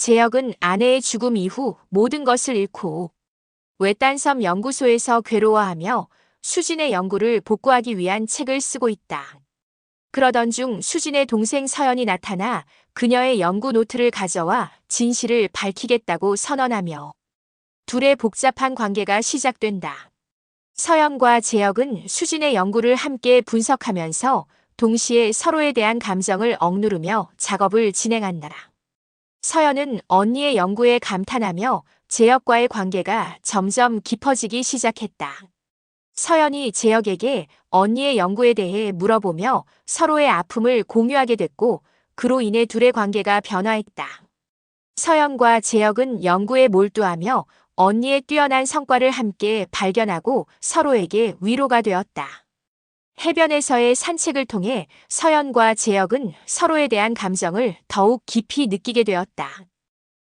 재혁은 아내의 죽음 이후 모든 것을 잃고 외딴섬 연구소에서 괴로워하며 수진의 연구를 복구하기 위한 책을 쓰고 있다. 그러던 중 수진의 동생 서연이 나타나 그녀의 연구 노트를 가져와 진실을 밝히겠다고 선언하며 둘의 복잡한 관계가 시작된다. 서연과 재혁은 수진의 연구를 함께 분석하면서 동시에 서로에 대한 감정을 억누르며 작업을 진행한다. 서연은 언니의 연구에 감탄하며 재혁과의 관계가 점점 깊어지기 시작했다. 서연이 재혁에게 언니의 연구에 대해 물어보며 서로의 아픔을 공유하게 됐고 그로 인해 둘의 관계가 변화했다. 서연과 재혁은 연구에 몰두하며 언니의 뛰어난 성과를 함께 발견하고 서로에게 위로가 되었다. 해변에서의 산책을 통해 서연과 재혁은 서로에 대한 감정을 더욱 깊이 느끼게 되었다.